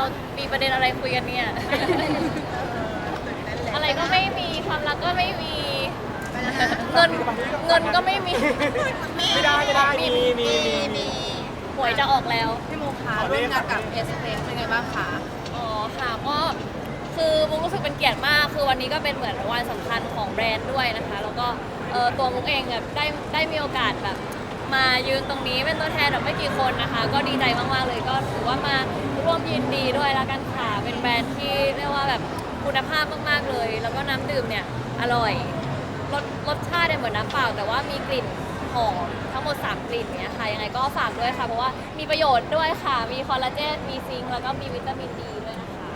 เรามีประเด็นอะไรคุยกันเนี่ย อะไรก็ไม่มีความรักก็ไม่มีเงินเงินก็ไม่มีไม่ได้ไม่ได้มีมีมีมีหวยจะออกแล้ว พี่โมคะร่วมงานกับเอสเพลเป็นไงบ้างคะอ๋อค่ะก็คือมุกรู้สึกเป็นเกียรติมาก คือวันนี้ก็เป็นเหมือนวันสำคัญของแบรนด์ด้วยนะคะ แล้วก็เอ่อตัวมุกเองแบบได้ได้มีโอกาสแบบ มายืนตรงนี้เป็นตัวแทนแบบไม่กี่คนนะคะ ก็ดีใจมากๆเลยก็ถือว่ามาร่วมยินดีด้วยแล้วกันค่ะเป็นแบรนด์ที่เรียกว่าแบบคุณภาพมากๆเลย แล้วก็น้ำดื่มเนี่ยอร่อยรสรสชาติเนี่ยเหมือนน้ำเปล่า แต่ว่ามีกลิ่นหอมทั้งหมด 3 กลิ่นเนี้ยค่ะยังไงก็ฝากด้วยค่ะ เพราะว่ามีประโยชน์ด้วยค่ะ มีคอลลาเจนมีซิงค์แล้วก็มีวิตามินดีด้วยนะคะ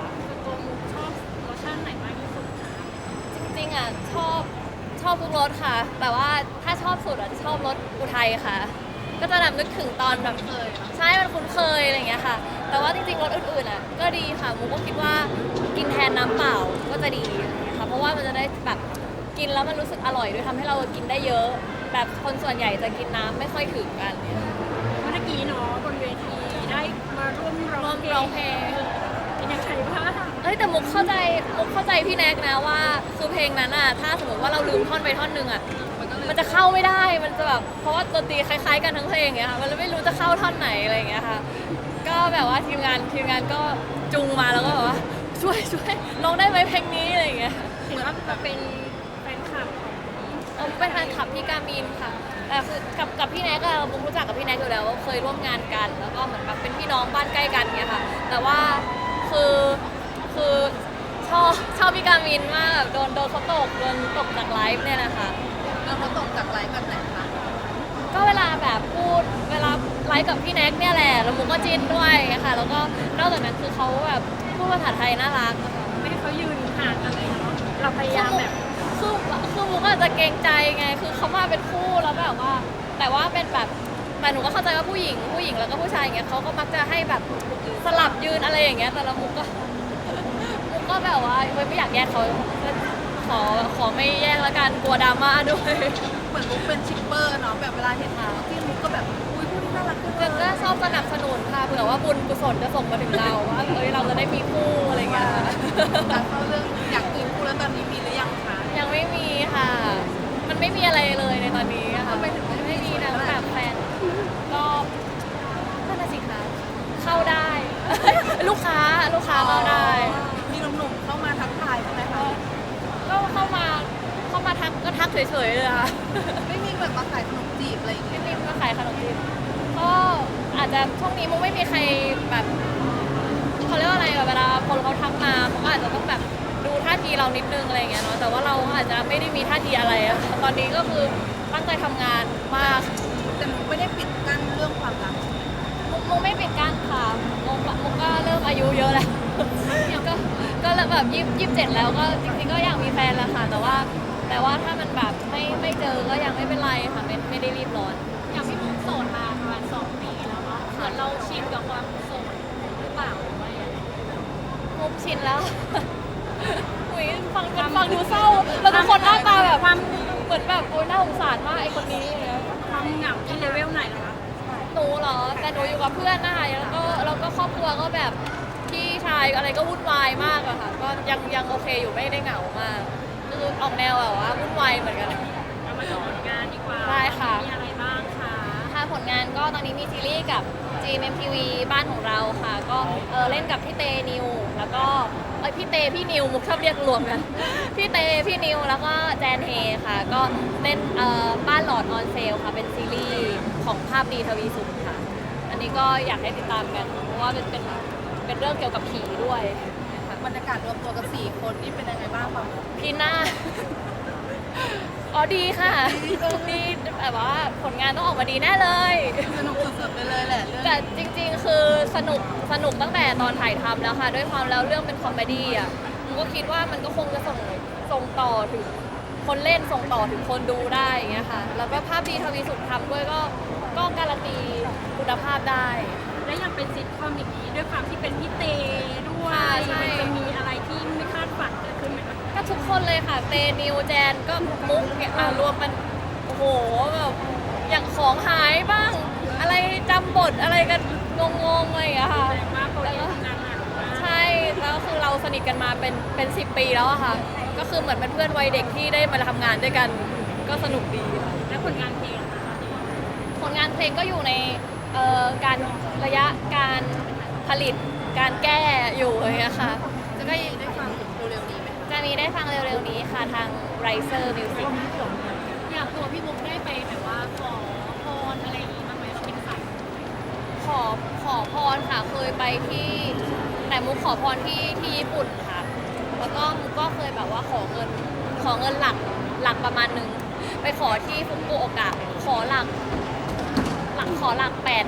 ตัวมุกชอบรสชาติไหนมากที่สุดคะจริงๆอะชอบ ชอบทุกรสค่ะ แต่ว่าถ้าชอบสุดอะจะชอบรสอุทัยค่ะ ก็จะแบบนึกถึงตอนแบบเคยเนอะใช่มันคุ้นเคยอะไรอย่างเงี้ยค่ะ แต่ว่าจริงๆรสอื่นๆอะก็ดีค่ะมุกก็คิดว่ากินแทนน้ำเปล่าก็จะดีอะไรอย่างเงี้ยค่ะเพราะว่ามันจะได้แบบกินแล้วมันรู้สึกอร่อยด้วยทำให้เรากินได้เยอะ แบบคนส่วนใหญ่จะกินน้ำไม่ค่อยถึงกันเนี่ยเมื่อกี้เนาะบนเวทีได้มาร่วมร้ร่อวงมเพลร้องงเพลงเป็นยังไงบ้าง เอ้ยแต่มุกเข้าใจมุกเข้าใจพี่แน็กนะว่าคือเพลงนั้นอะถ้าสมมติว่าเราลืมท่อนไปท่อนหนึ่งอะมันก็เลยมันจะเข้าไม่ได้มันจะแบบเพราะว่าดนตรีคล้ายๆกันทั้งเพลงอย่างเงี้ยค่ะมันเลยไม่รู้จะเข้าท่อนไหนอะไรอย่างเงี้ยค่ะ ก็แบบว่าทีมงานทีมงานก็จูงมาแล้วก็แบบว่าช่วยช่วยร้องได้ไหมเพลงนี้อะไรอย่างเงี้ยเห็นว่าจะเป็นแฟนคลับของผมเป็นแฟนคลับพี่กามินค่ะแต่คือกับกับพี่แน็กอะผมรู้จักกับพี่แน็กอยู่แล้ว เคยร่วมงานกัน แล้วก็เหมือนแบบเป็นพี่น้องบ้านใกล้กันเงี้ยค่ะ แต่ว่าคือ คือชอบชอบพี่กามินมากแบบโดนโดนเขาตกโดนตกจากไลฟ์เนี่ยนะคะ แล้วเขาตกจากไลฟ์แบบไหนคะก็เวลาแบบพูดเวลาไลฟ์กับพี่แน็กเนี่ยแหละแล้วมุกก็จินด้วยค่ะ แล้วก็นอกจากนั้นคือเขาแบบพูดภาษาไทยน่ารักอะค่ะ ไม่ให้เขายืนห่างกันเลยเนาะเราพยายามแบบคือคือมุกอาจจะเกรงใจไง คือเขามาเป็นคู่แล้วแบบว่า แต่ว่าเป็นแบบแต่หนูก็เข้าใจว่าผู้หญิงผู้หญิงแล้วก็ผู้ชายอย่างเงี้ยเขาก็มักจะให้แบบสลับยืนอะไรอย่างเงี้ย แต่ละมุกก็มุ กก็แบบว่าไม่อยากแยกเขาขอขอไม่แยกละกันกลัวดราม่าด้วยเหมือนมุกเป็นชิปเปอร์เนาะแบบเวลาเห็นเขาที่มุกก็แบบอุ้ยพูดน่ารักจังเลก็ยชอบสนับสนุนค่ะเผื่อว่าบุญกุศลจะส่งมาถึงเราว่าเอ้ยเราจะได้มีคู่อะไรเงี้ยการเข้าเรื่องอยากมีคู่แล้วตอนนี้มีหรือยังคะยังไม่มีค่ะ มันไม่มีอะไรเลยในตอนนี้ค่ะทำไมถึงไม่มีไม่มีนะแบบแฟนก็นั่นน่ะสิคะเข้าได้ ลูกค้าลูกค้าเข้าได้ มีหนุ่มๆเข้ามาทักทายใช่ไหมคะ ก็เข้ามาเข้ามา ทักก็ทักเฉยๆเลยค่ะ ไม่มีแบบมาขายขนมจีบอะไรอย่างเงี้พี่ยมิมก็ขายขนมจีบก็อาจจะช่วงนี้มุกไม่มีใครแบบเขาเรียกว่าอะไรแบบเวลาคนเขาทักมาเขาก็อาจจะต้องแบบดูท่าทีเรานิดนึงอะไรอย่างเงี้ยเนาะแต่ว่าเราอาจจะไม่ได้มีท่าทีอะไรอะค่ะตอนนี้ก็คือตั้งใจทำงานมาก แต่มุกไม่ได้ปิดกั้นเรื่องความรักมุกมุกไม่ปิดกั้นค่ะมุกมุกก็เริ่มอายุเยอะแล้ว ก็ก็เริ่มแบบยี่ยี่สิบเจ็ดแล้วก็จริงๆก็อยากมีแฟนแล้วค่ะ แต่ว่า แต่ว่าถ้ามันแบบไม่ไม่เจอก็ยังไม่เป็นไรค่ะไม่ไม่ได้รีบร้อน อย่างพี่มุกโสดมาประมาณสองปีแล้วเนาะเหมือนเราชินกับความโสดหรือเปล่าหรือว่ายังไงมุกชินแล้ว อุยฟังมันฟังดูเศร้า แล้วทุกคนหน้าตาแบบความเหมือนแบบโอ้ยน่าสงสารมากไอคนนี้อย่างเงี้ย ความเหงาที่เลเวลไหนเหรอคะหนูเหรอแต่หนูอยู่กับเพื่อนนะคะแล้วก็แล้วก็ครอบครัวก็แบบพี่ชายอะไรก็วุ่นวายมากอะค่ะ ก็ยังยังโอเคอยู่ไม่ได้เหงามาก คือออกแนวแบบว่าวุ่นวายเหมือนกัน เรามาถึงผลงานดีกว่าได้ค่ะ มีอะไรบ้างคะค่ะผลงานก็ตอนนี้มีซีรีส์กับ GMMTV บ้านของเราค่ะ ก็เออเล่นกับพี่เตนิว แล้วก็เอ้ยพี่เตพี่นิวมุกชอบเรียกรวมกัน พี่เตพี่นิวแล้วก็แจนเฮค่ะ ก็เล่นเอ่อบ้านหลอดออนเซลค่ะ เป็นซีรีส์ของภาพดีทวีสุขค่ะ อันนี้ก็อยากให้ติดตามกันเพราะว่าเป็นเป็นเป็นเรื่องเกี่ยวกับผีด้วยนะคะ บรรยากาศรวมตัวกันสี่คนนี่เป็นยังไงบ้างบ้างพี่หน้า อ๋อดีค่ะดีแบบว่าผลงานต้องออกมาดีแน่เลย สนุกสุดๆไปเลยแหละเรื่องแต่จริงๆ คือสนุกสนุกตั้งแต่ตอนถ่ายทำแล้วค่ะ ด้วยความแล้วเรื่องเป็นคอมเมดี้อะผมก็คิดว่ามันก็คงจะส่งส่งต่อถึงคนเล่นส่งต่อถึงคนดูได้อย่างเงี้ยค่ะ แล้วก็ภาพดีทวีสุขทำด้วยก็ก็การันตีคุณภาพได้ และยังเป็นซิทคอมอย่างนี้ด้วยความที่เป็นพี่เต คนเลยค่ะ เตนิวแจนก็มุกเนี่ยอะรวมมันโอ้โหแบบอย่างของหายบ้าง อะไรจำบทอะไรกันงงๆอะไรอย่างเงี้ยค่ะแต่ว่าโปรเจกต์ทำงานหนักมากใช่นิทกันมาเป็นเป็นสิปีแล้วอะค่ะ ก็คือเหมือนเป็นเพื่อนวัยเด็กที่ได้มาทำงานด้วยกัน ก็สนุกดีค่ะแล้วผลงานเพลงอะคะผลงานเพลงก็อยู่ในเอ่อการระยะการผลิตการแก้อยู่อย่างเงี้ยค่ะแล้วก็ มีได้ฟังเร็วๆนี้ค่ะทาง Riser Music อยางตัวพี่มุกได้ไปแบบว่าขอพรอะไรอย่างงี้บ้างไหมเราเป็นสายขอขอพรค่ะเคยไปที่แต่มุกขอพรที่ที่ญี่ปุ่นค่ะ แล้วก็มุกก็เคยแบบว่าขอเงินขอเงินหลักหลักประมาณหนึ่งไปขอที่ฟุกุโอกะขอหลัก หลักขอหลักแปด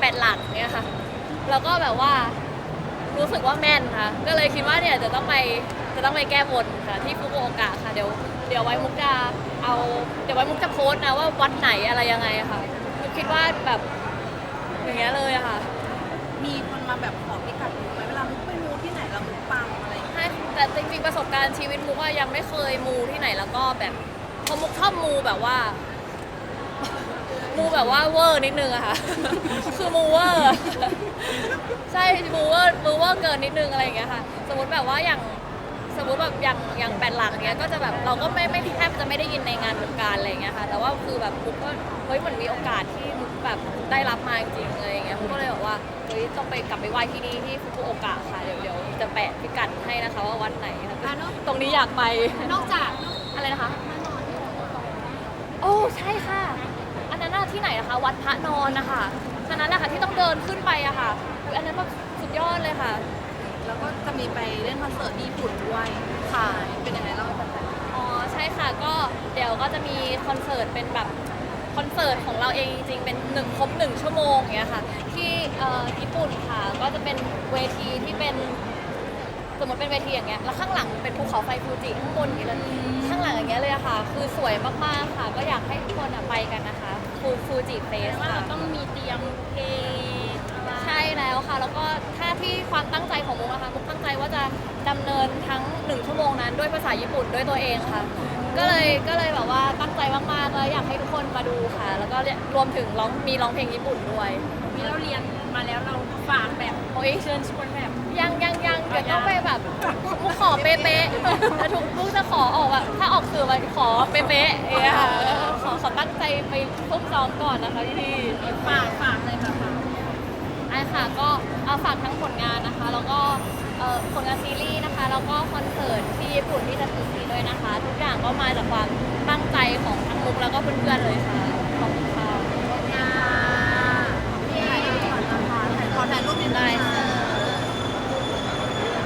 แปดหลักเนี่ยค่ะ แล้วก็แบบว่า รู้สึกว่าแม่นค่ะ ก็เลยคิดว่าเนี่ยจะต้องไปจะต้องไปแก้บนค่ะที่ฟุกุโอกะค่ะเดี๋ยวเดี๋ยวไว้มุกจะเอาเดี๋ยวไว้มุกจะโพสต์นะว่าวัดไหนอะไรยังไงอะค่ะมุกคิดว่าแบบอย่างเงี้ยเลยอะค่ะ มีคนมาแบบขอพิกัดมุกไหมเวลามุกไปมูที่ไหนเรามุกปังอะไรอย่างเงี้ยให้แต่จริงๆประสบการณ์ชีวิตมุกว่ายังไม่เคยมูที่ไหนแล้วก็แบบเพราะมุกชอบมูแบบว่า มูแบบว่าเวอร์นิดนึงอะค่ะ คือมูเวอร์ ใช่มูเวอร์มูเวอร์เกินนิดนึงอะไรอย่างเงี้ยค่ะ สมมติแบบว่าอย่างสมมติแบบอย่างอย่างแปดหลักเงี้ยก็จะแบบเราก็ไม่ไม่แทบจะไม่ได้ยินในงานวงการอะไรอย่างเงี้ยค่ะ แต่ว่าคือแบบมุกก็เฮ้ยเหมือนมีโอกาสที่มุกแบบได้รับมาจริงๆอะไรอย่างเงี้ยมุกก็เลยบอกว่าเฮ้ยต้องไปกลับไปไหว้ที่นี่ที่ฟุกุโอกะค่ะเดี๋ยวเดี๋ยวจะแปะพิกัดให้นะคะว่าวัดไหนนะคะอะเนอะ ตรงนี้อยากไปนอกจากอะไรนะคะ โอ้ใช่ค่ะ อันนั้นน่ะที่ไหนนะคะ วัดพระนอนนะคะ อันนั้นแหละค่ะที่ต้องเดินขึ้นไปอะค่ะอันนั้นแบบสุดยอดเลยค่ะ แล้วก็จะมีไปเล่นคอนเสิร์ตที่ญี่ปุ่นด้วยค่ะ เป็นยังไงเล่าให้ฟังอ๋อใช่ค่ะก็เดี๋ยวก็จะมีคอนเสิร์ตเป็นแบบคอนเสิร์ตของเราเองจริงๆเป็นหนึ่งครบหนึ่งชั่วโมงอย่างเงี้ยค่ะ ที่เอ่อญี่ปุ่นค่ะ ก็จะเป็นเวทีที่เป็นสมมติเป็นเวทีอย่างเงี้ยแล้วข้างหลังเป็นภูเขาไฟฟูจิข้างบนอย่างเงี้ยเลยข้างหลังอย่างเงี้ยเลยอะค่ะ คือสวยมากๆค่ะ ก็อยากให้ทุกคนอะไปกันนะคะ ฟูฟูจิเฟสว่าค่ะ เราต้องมีเตรียมเพลงอะไรใช่แล้วค่ะ แล้วก็ถ้าที่ความตั้งใจของมุกนะคะมุกตั้งใจว่าจะดำเนินทั้งหนึ่งชั่วโมงนั้นด้วยภาษาญี่ปุ่นด้วยตัวเองค่ะ ก็เลยก็เลยแบบว่าตั้งใจมากๆแล้วอยากให้ทุกคนมาดูค่ะ แล้วก็รวมถึงร้องมีร้องเพลงญี่ปุ่นด้วย มีเราเรียนมาแล้วเราฝากแบบโอ้ยเชิญชวนแบบ ยังยังยังเดี๋ยวต้อง เป๊ะๆแต่ทุกมุกจะขอออกแบบถ้าออกคือมันขอเป๊ะๆอย่างเงี้ยค่ะขอขอตั้งใจไปทุ่มซ้อมก่อนนะคะพี่ๆฝากฝากเลยค่ะฝากใช่ค่ะก็เอาฝากทั้งผลงานนะคะ แล้วก็เอ่อผลงานซีรีส์นะคะ แล้วก็คอนเสิร์ตที่ญี่ปุ่นที่จะถึงนี้ด้วยนะคะ ทุกอย่างก็มาจากความตั้งใจของทั้งมุกแล้วก็เพื่อนๆเลยค่ะขอบคุณค่ะถ่ายรูปก่อนนะคะถ่ายขอถ่ายรูปนิดนึงได้ค่ะ